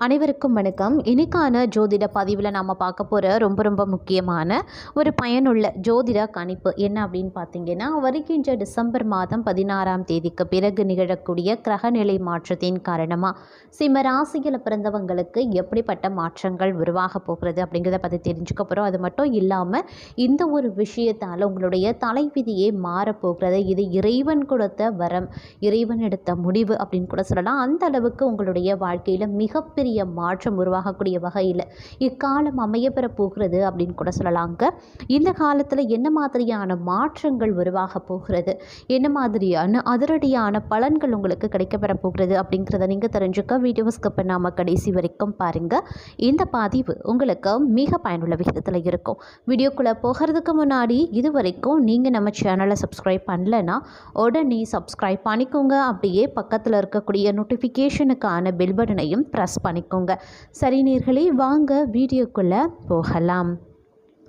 அனைவருக்கும் வணக்கம். இன்னைக்கான ஜோதிட பதிவில் நாம் பார்க்க போகிற ரொம்ப ரொம்ப முக்கியமான ஒரு பயனுள்ள ஜோதிட கணிப்பு என்ன அப்படின்னு பார்த்தீங்கன்னா வருகின்ற டிசம்பர் மாதம் பதினாறாம் தேதிக்கு பிறகு நிகழக்கூடிய கிரகநிலை மாற்றத்தின் காரணமாக சிம்ம ராசியில் பிறந்தவங்களுக்கு எப்படிப்பட்ட மாற்றங்கள் உருவாக போகிறது அப்படிங்கிறத பற்றி தெரிஞ்சுக்க போகிறோம் அது மட்டும் இல்லாமல் இந்த ஒரு விஷயத்தால் உங்களுடைய தலைவிதியே மாறப்போகிறது இது இறைவன் கொடுத்த வரம் இறைவன் எடுத்த முடிவு அப்படின்னு கூட சொல்லலாம். அந்த அளவுக்கு உங்களுடைய வாழ்க்கையில் மிகப்பெரிய மாற்றம் உருவாகக்கூடிய வகையில் இக்காலம் அமையப்பெற போகிறது அப்படின்னு கூட சொல்லலாங்க. இந்த காலத்தில் என்ன மாதிரியான மாற்றங்கள் உருவாக போகிறது? என்ன மாதிரியான அதிரடியான பலன்கள் உங்களுக்கு கிடைக்கப்பெற போகிறது அப்படிங்கிறத நீங்கள் தெரிஞ்சுக்க வீடியோ ஸ்கிப் பண்ணாமல் கடைசி வரைக்கும் பாருங்கள் இந்த பதிவு உங்களுக்கு மிக பயனுள்ள விகிதத்தில் இருக்கும். வீடியோக்குள்ளே போகிறதுக்கு முன்னாடி இது வரைக்கும் நீங்கள் நம்ம சேனலை சப்ஸ்கிரைப் பண்ணலைன்னா உடனே சப்ஸ்கிரைப் பண்ணிக்கோங்க. அப்படியே பக்கத்தில் இருக்கக்கூடிய நோட்டிஃபிகேஷனுக்கான பெல் பட்டனையும் ப்ரெஸ் பண்ணிக்கோங்க சரி நேர்களே வாங்க வீடியோக்குள்ளே போகலாம்.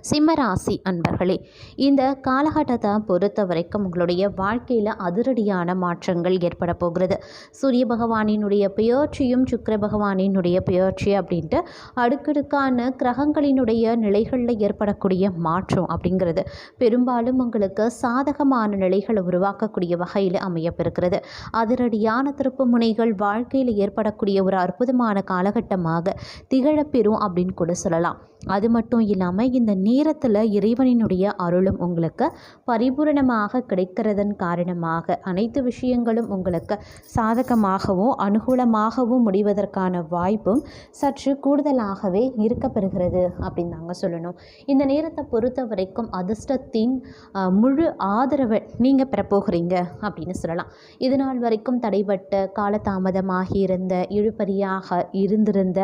சிம்மராசி அன்பர்களே இந்த காலகட்டத்தை பொறுத்த வரைக்கும் உங்களுடைய வாழ்க்கையில் அதிரடியான மாற்றங்கள் ஏற்பட போகிறது. சூரிய பகவானினுடைய பெயர்ச்சியும் சுக்கிர பகவானினுடைய பெயர்ச்சி அப்படின்ட்டு அடுக்கடுக்கான கிரகங்களினுடைய நிலைகளில் ஏற்படக்கூடிய மாற்றம் அப்படிங்கிறது பெரும்பாலும் உங்களுக்கு சாதகமான நிலைகளை உருவாக்கக்கூடிய வகையில் அமையப்பெறுகிறது. அதிரடியான திருப்பு முனைகள் வாழ்க்கையில் ஏற்படக்கூடிய ஒரு அற்புதமான காலகட்டமாக திகழப்பெறும் அப்படின்னு கூட சொல்லலாம். அது மட்டும் இல்லாமல் இந்த நேரத்தில் இறைவனினுடைய அருளும் உங்களுக்கு பரிபூரணமாக கிடைக்கிறதன் காரணமாக அனைத்து விஷயங்களும் உங்களுக்கு சாதகமாகவும் அனுகூலமாகவும் முடிவதற்கான வாய்ப்பும் சற்று கூடுதலாகவே இருக்கப்பெறுகிறது அப்படின்னு தாங்க சொல்லணும். இந்த நேரத்தை பொறுத்த வரைக்கும் அதிர்ஷ்டத்தின் முழு ஆதரவை நீங்கள் பெறப்போகிறீங்க அப்படின்னு சொல்லலாம். இது நாள் வரைக்கும் தடைபட்ட காலதாமதமாகி இருந்த இழுபறியாக இருந்திருந்த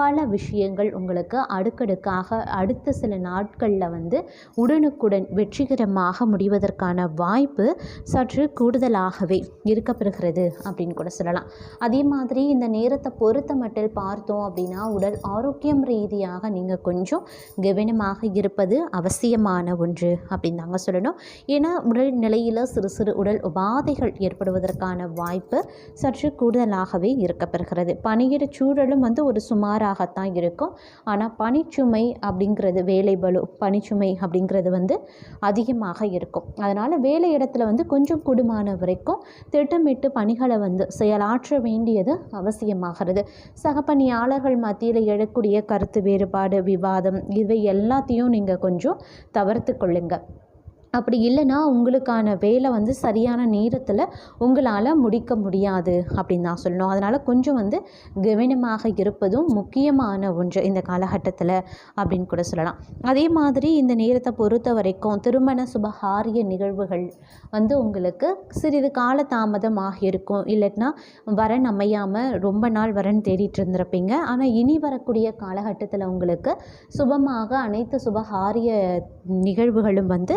பல விஷயங்கள் உங்களுக்கு அடுக்கடுக்காக அடுத்த சில நாட்கள் நாட்களில் வந்து உடனுக்குடன் வெற்றிகரமாக முடிவதற்கான வாய்ப்பு சற்று கூடுதலாகவே இருக்கப்பெறுகிறது அப்படின்னு கூட சொல்லலாம். அதே மாதிரி இந்த நேரத்தை பொறுத்த மட்டில் பார்த்தோம் அப்படின்னா உடல் ஆரோக்கியம் ரீதியாக நீங்கள் கொஞ்சம் கவனமாக இருப்பது அவசியமான ஒன்று அப்படின்னு தாங்க சொல்லணும். ஏன்னா உடல் நிலையில் சிறு சிறு உடல் உபாதைகள் ஏற்படுவதற்கான வாய்ப்பு சற்று கூடுதலாகவே இருக்கப்பெறுகிறது. பணியிட சூழலும் வந்து ஒரு சுமாராகத்தான் இருக்கும். ஆனால் பணிச்சுமை அப்படிங்கிறது வேலை பளு பணிச்சுமை அப்படிங்கிறது வந்து அதிகமாக இருக்கும். அதனால் வேலை இடத்துல வந்து கொஞ்சம் கூடுமான வரைக்கும் திட்டமிட்டு பணிகளை வந்து செயலாற்ற வேண்டியது அவசியமாகிறது. சகப்பணியாளர்கள் மத்தியில் எழக்கூடிய கருத்து வேறுபாடு விவாதம் இவை எல்லாத்தையும் நீங்கள் கொஞ்சம் தவிர்த்து கொள்ளுங்கள் அப்படி இல்லைன்னா உங்களுக்கான வேலை வந்து சரியான நேரத்தில் உங்களால் முடிக்க முடியாது அப்படின்னு தான் சொல்லணும். அதனால் கொஞ்சம் வந்து கவனமாக இருப்பதும் முக்கியமான ஒன்று இந்த காலகட்டத்தில் அப்படின்னு கூட சொல்லலாம். அதே மாதிரி இந்த நேரத்தை பொறுத்த வரைக்கும் திருமண சுபகாரிய நிகழ்வுகள் வந்து உங்களுக்கு சிறிது கால தாமதமாக இருக்கும். இல்லைன்னா வரன் அமையாமல் ரொம்ப நாள் வரன் தேடிட்டு இருந்திருப்பீங்க. ஆனால் இனி வரக்கூடிய காலகட்டத்தில் உங்களுக்கு சுபமாக அனைத்து சுபகாரிய நிகழ்வுகளும் வந்து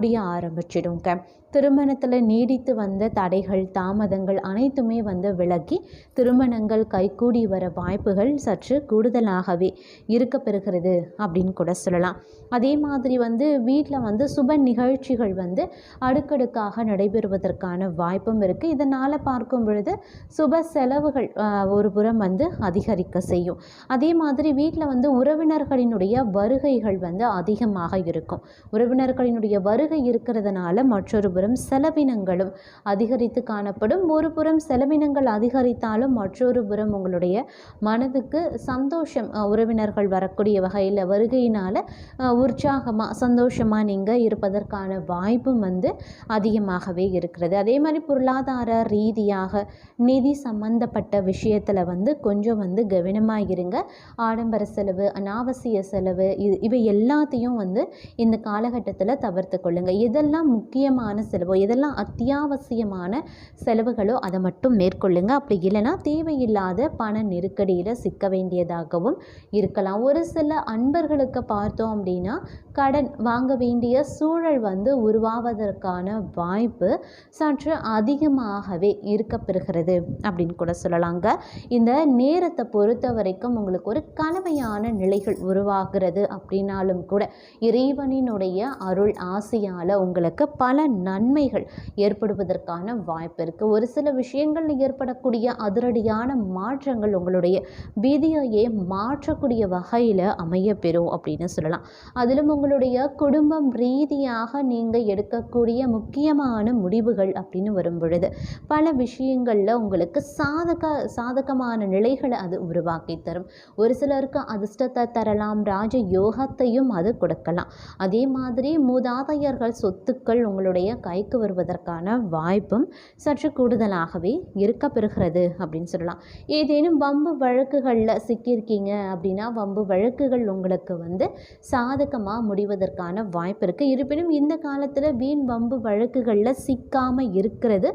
முடிய ஆரம்பிச்சிடுங்க திருமணத்தில் நீடித்து வந்த தடைகள் தாமதங்கள் அனைத்துமே வந்து விலகி திருமணங்கள் கைகூடி வர வாய்ப்புகள் சற்று கூடுதலாகவே இருக்கப்பெறுகிறது அப்படின்னு கூட சொல்லலாம். அதே மாதிரி வந்து வீட்டில் வந்து சுப நிகழ்ச்சிகள் வந்து அடுக்கடுக்காக நடைபெறுவதற்கான வாய்ப்பும் இருக்குது இதனால் பார்க்கும் பொழுது சுப செலவுகள் ஒரு புறம் வந்து அதிகரிக்க செய்யும். அதே மாதிரி வீட்டில் வந்து உறவினர்களினுடைய வருகைகள் வந்து அதிகமாக இருக்கும். உறவினர்களினுடைய வருகை இருக்கிறதுனால மற்றொரு புறம் செலவினங்களும் அதிகரித்து காணப்படும். ஒரு புறம் செலவினங்கள் அதிகரித்தாலும் மற்றொரு புறம் உங்களுடைய மனதுக்கு சந்தோஷம் உறவினர்கள் வரக்கூடிய வகையில் வருகையினால் உற்சாகமாக சந்தோஷமாக நீங்கள் இருப்பதற்கான வாய்ப்பும் வந்து அதிகமாகவே இருக்கிறது. அதே மாதிரி பொருளாதார ரீதியாக நிதி சம்பந்தப்பட்ட விஷயத்தில் வந்து கொஞ்சம் வந்து கவனமாக இருங்க. ஆடம்பர செலவு அனாவசிய செலவு இது இவை எல்லாத்தையும் வந்து இந்த காலகட்டத்தில் தவிர்த்து கொள்ளுங்கள் எதெல்லாம் முக்கியமான செலவோ எதெல்லாம் அத்தியாவசியமான செலவுகளோ அதை மட்டும் மேற்கொள்ளுங்க. அப்படி இல்லைன்னா தேவையில்லாத பண நெருக்கடியில் சிக்க வேண்டியதாகவும் இருக்கலாம். ஒரு சில அன்பர்களுக்கு பார்த்தோம் அப்படின்னா கடன் வாங்க வேண்டிய சூழல் வந்து உருவாவதற்கான வாய்ப்பு சற்று அதிகமாகவே இருக்கப்பெறுகிறது அப்படின்னு கூட சொல்லலாங்க. இந்த நேரத்தை பொறுத்த வரைக்கும் உங்களுக்கு ஒரு கலவையான நிலைகள் உருவாகிறது அப்படின்னாலும் கூட இறைவனினுடைய அருள் ஆசையால் உங்களுக்கு பல நன் நன்மைகள் ஏற்படுவதற்கான வாய்ப்பு இருக்குது ஒரு சில விஷயங்கள் ஏற்படக்கூடிய அதிரடியான மாற்றங்கள் உங்களுடைய பீதியையே மாற்றக்கூடிய வகையில் அமையப்பெறும் அப்படின்னு சொல்லலாம். அதிலும் உங்களுடைய குடும்பம் ரீதியாக நீங்கள் எடுக்கக்கூடிய முக்கியமான முடிவுகள் அப்படின்னு வரும் பொழுது பல விஷயங்களில் உங்களுக்கு சாதக சாதகமான நிலைகளை அது உருவாக்கி தரும். ஒரு சிலருக்கு அதிர்ஷ்டத்தை தரலாம் ராஜ யோகத்தையும் அது கொடுக்கலாம். அதே மாதிரி மூதாதையர்கள் சொத்துக்கள் உங்களுடைய கைக்கு வருவதற்கான வாய்ப்பும் சற்று கூடுதலாகவே இருக்க பெறுகிறது அப்படின்னு சொல்லலாம். ஏதேனும் வம்பு வழக்குகளில் சிக்கியிருக்கீங்க அப்படின்னா வம்பு வழக்குகள் உங்களுக்கு வந்து சாதகமாக முடிவதற்கான வாய்ப்பு இருக்குது இருப்பினும் இந்த காலத்தில் வீண் வம்பு வழக்குகளில் சிக்காமல் இருக்கிறது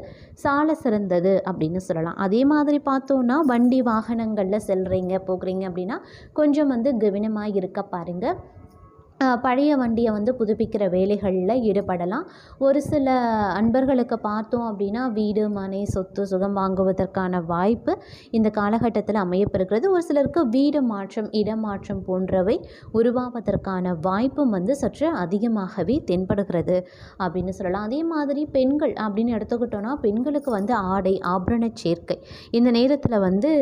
சால சிறந்தது அப்படின்னு சொல்லலாம். அதே மாதிரி பார்த்தோன்னா வண்டி வாகனங்களில் செல்கிறீங்க போகிறீங்க அப்படின்னா கொஞ்சம் வந்து கவனமாக இருக்க பாருங்கள் பழைய வண்டியை வந்து புதுப்பிக்கிற வேலைகளில் ஈடுபடலாம். ஒரு சில அன்பர்களுக்கு பார்த்தோம் அப்படின்னா வீடு மனை சொத்து சுகம் வாங்குவதற்கான வாய்ப்பு இந்த காலகட்டத்தில் அமையப்பெறுகிறது. ஒரு சிலருக்கு வீடு மாற்றம் இடமாற்றம் போன்றவை உருவாவதற்கான வாய்ப்பும் வந்து சற்று அதிகமாகவே தென்படுகிறது அப்படின்னு சொல்லலாம். அதே மாதிரி பெண்கள் அப்படின்னு எடுத்துக்கிட்டோன்னா பெண்களுக்கு வந்து ஆடை ஆபரண சேர்க்கை இந்த நேரத்தில் வந்து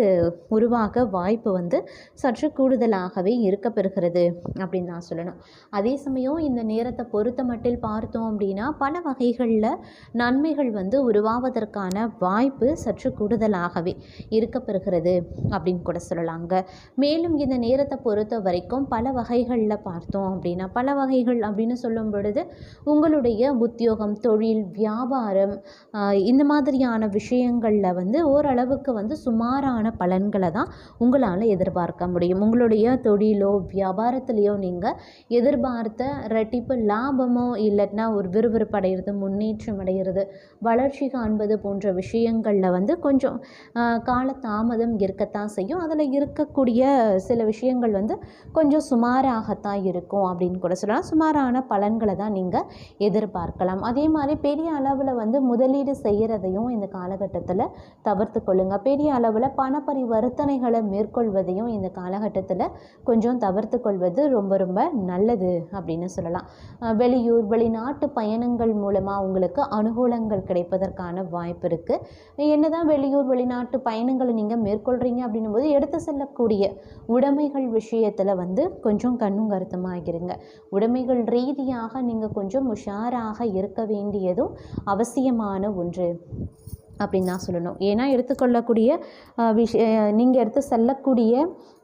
உருவாக வாய்ப்பு வந்து சற்று கூடுதலாகவே இருக்கப்பெறுகிறது அப்படின்னு நான் சொல்லணும். அதே சமயம் இந்த நேரத்தை பொறுத்த மட்டில் பார்த்தோம் அப்படின்னா பல வகைகளில் நன்மைகள் வந்து உருவாவதற்கான வாய்ப்பு சற்று கூடுதலாகவே இருக்கப்பெறுகிறது அப்படின்னு கூட சொல்லலாங்க. மேலும் இந்த நேரத்தை பொறுத்த வரைக்கும் பல வகைகளில் பார்த்தோம் அப்படின்னா பல வகைகள் அப்படின்னு சொல்லும் பொழுது உங்களுடைய உத்தியோகம் தொழில் வியாபாரம் இந்த மாதிரியான விஷயங்களில் வந்து ஓரளவுக்கு வந்து சுமாரான பலன்களை தான் உங்களால் எதிர்பார்க்க முடியும். உங்களுடைய தொழிலோ வியாபாரத்திலையோ நீங்கள் எதிர்பார்த்த ரெட்டிப்பு லாபமோ இல்லைன்னா ஒரு விறுவிறுப்படைகிறது முன்னேற்றம் அடைகிறது வளர்ச்சி காண்பது போன்ற விஷயங்களில் வந்து கொஞ்சம் காலதாமதம் கால தாமதம் இருக்கத்தான் செய்யும். அதில் இருக்கக்கூடிய சில விஷயங்கள் வந்து கொஞ்சம் சுமாராகத்தான் இருக்கும் அப்படின்னு கூட சொல்லலாம். சுமாரான பலன்களை தான் நீங்கள் எதிர்பார்க்கலாம். அதே மாதிரி பெரிய அளவில் வந்து முதலீடு செய்கிறதையும் இந்த காலகட்டத்தில் தவிர்த்து கொள்ளுங்கள் பெரிய அளவில் பண பரிவர்த்தனைகளை மேற்கொள்வதையும் இந்த காலகட்டத்தில் கொஞ்சம் தவிர்த்து கொள்வது ரொம்ப ரொம்ப நல்லது அப்படின்னு சொல்லலாம். வெளியூர் வெளிநாட்டு பயணங்கள் மூலமாக உங்களுக்கு அனுகூலங்கள் கிடைப்பதற்கான வாய்ப்பு இருக்குது என்னதான் வெளியூர் வெளிநாட்டு பயணங்களை நீங்கள் மேற்கொள்கிறீங்க அப்படின்னும் போது எடுத்து செல்லக்கூடிய உடைமைகள் விஷயத்தில் வந்து கொஞ்சம் கண்ணும் கருத்துமாக இருங்க. உடைமைகள் ரீதியாக நீங்கள் கொஞ்சம் உஷாராக இருக்க வேண்டியதும் அவசியமான ஒன்று. அப்படின்னு தான் சொல்லணும். ஏன்னா எடுத்துக்கொள்ளக்கூடிய விஷய நீங்கள் எடுத்து செல்லக்கூடிய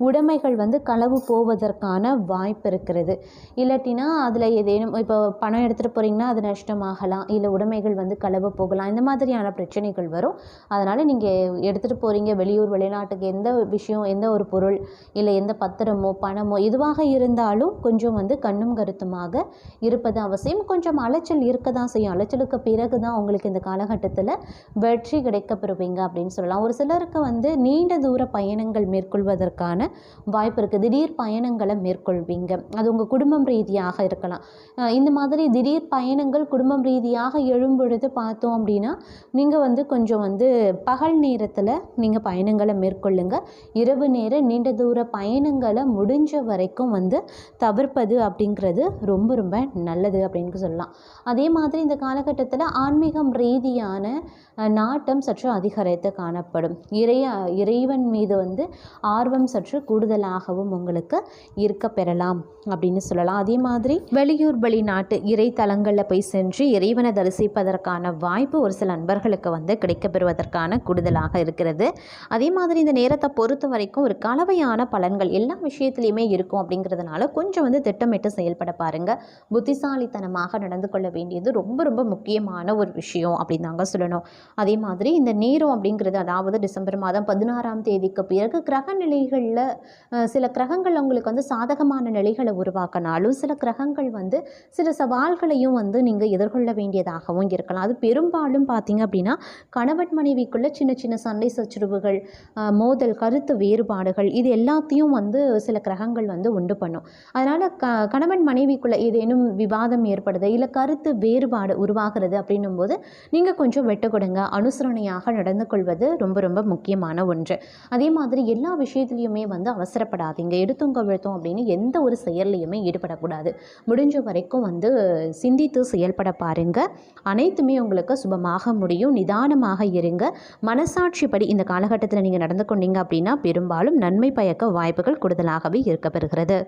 உடைமைகள் வந்து களவு போவதற்கான வாய்ப்பு இருக்கிறது. இல்லாட்டினா அதில் ஏதேனும் இப்போ பணம் எடுத்துகிட்டு போகிறீங்கன்னா அது நஷ்டமாகலாம். இல்லை உடைமைகள் வந்து களவு போகலாம். இந்த மாதிரியான பிரச்சனைகள் வரும். அதனால் நீங்கள் எடுத்துகிட்டு போகிறீங்க வெளியூர் வெளிநாட்டுக்கு எந்த விஷயம் எந்த ஒரு பொருள் இல்லை எந்த பத்திரமோ பணமோ எதுவாக இருந்தாலும் கொஞ்சம் வந்து கண்ணும் கருத்துமாக இருப்பது அவசியம். கொஞ்சம் அலைச்சல் இருக்க தான் செய்யும். அலைச்சலுக்கு பிறகு தான் உங்களுக்கு இந்த காலகட்டத்தில் வெற்றி கிடைக்க பெறுவீங்க அப்படின்னு சொல்லலாம். ஒரு சிலருக்கு வந்து நீண்ட தூர பயணங்கள் மேற்கொள்வதற்கான வாய்ப்பு இருக்குது திடீர் பயணங்களை மேற்கொள்வீங்க. அது உங்கள் குடும்பம் ரீதியாக இருக்கலாம். இந்த மாதிரி திடீர் பயணங்கள் குடும்பம் ரீதியாக எழும்பொழுது பார்த்தோம் அப்படின்னா நீங்கள் வந்து கொஞ்சம் வந்து பகல் நேரத்தில் நீங்கள் பயணங்களை மேற்கொள்ளுங்க. இரவு நேர நீண்ட தூர பயணங்களை முடிஞ்ச வரைக்கும் வந்து தவிர்ப்பது அப்படிங்கிறது ரொம்ப ரொம்ப நல்லது அப்படின்னு சொல்லலாம். அதே மாதிரி இந்த காலகட்டத்தில் ஆன்மீகம் ரீதியான நான் நாட்டம் சற்று அதிகரித்து காணப்படும். இறைய இறைவன் மீது வந்து ஆர்வம் சற்று கூடுதலாகவும் உங்களுக்கு இருக்க பெறலாம் அப்படின்னு சொல்லலாம். அதே மாதிரி வெளியூர் வெளிநாட்டு நாட்டு இறைத்தலங்களில் போய் சென்று இறைவனை தரிசிப்பதற்கான வாய்ப்பு ஒரு சில நண்பர்களுக்கு வந்து கிடைக்கப்பெறுவதற்கான கூடுதலாக இருக்கிறது. அதே மாதிரி இந்த நேரத்தை பொறுத்த வரைக்கும் ஒரு கலவையான பலன்கள் எல்லா விஷயத்துலையுமே இருக்கும் அப்படிங்கிறதுனால கொஞ்சம் வந்து திட்டமிட்டு செயல்பட பாருங்கள் புத்திசாலித்தனமாக நடந்து கொள்ள வேண்டியது ரொம்ப ரொம்ப முக்கியமான ஒரு விஷயம் அப்படின்னு தாங்க சொல்லணும். அதே மாதிரி இந்த நேரம் அப்படிங்கிறது அதாவது டிசம்பர் மாதம் பதினாறாம் தேதிக்கு பிறகு கிரக நிலைகளில் சில கிரகங்கள் உங்களுக்கு வந்து சாதகமான நிலைகளை உருவாக்கினாலும் சில கிரகங்கள் வந்து சில சவால்களையும் வந்து நீங்கள் எதிர்கொள்ள வேண்டியதாகவும் இருக்கலாம். அது பெரும்பாலும் பார்த்தீங்க அப்படின்னா கணவன் மனைவிக்குள்ள சின்ன சின்ன சண்டை சச்சுருவுகள் மோதல் கருத்து வேறுபாடுகள் இது எல்லாத்தையும் வந்து சில கிரகங்கள் வந்து உண்டு பண்ணும். அதனால் க கணவன் மனைவிக்குள்ள ஏதேனும் விவாதம் ஏற்படுது இல்லை கருத்து வேறுபாடு உருவாகிறது அப்படின்னும் போது நீங்கள் கொஞ்சம் வெட்டு கொடுங்க. அணு அனுசரணையாக நடந்து கொள்வது ரொம்ப ரொம்ப முக்கியமான ஒன்று. அதே மாதிரி எல்லா விஷயத்துலையுமே வந்து அவசரப்படாதீங்க. எடுத்தோம் கவிழ்த்தோம் அப்படின்னு எந்த ஒரு செயல்லையுமே ஈடுபடக்கூடாது. முடிஞ்ச வரைக்கும் வந்து சிந்தித்து செயல்பட பாருங்க. அனைத்துமே உங்களுக்கு சுபமாக முடியும். நிதானமாக இருங்க. மனசாட்சிப்படி இந்த காலகட்டத்தில் நீங்கள் நடந்து கொண்டீங்க அப்படின்னா பெரும்பாலும் நன்மை பயக்க வாய்ப்புகள் கூடுதலாகவே இருக்கப்பெறுகிறது.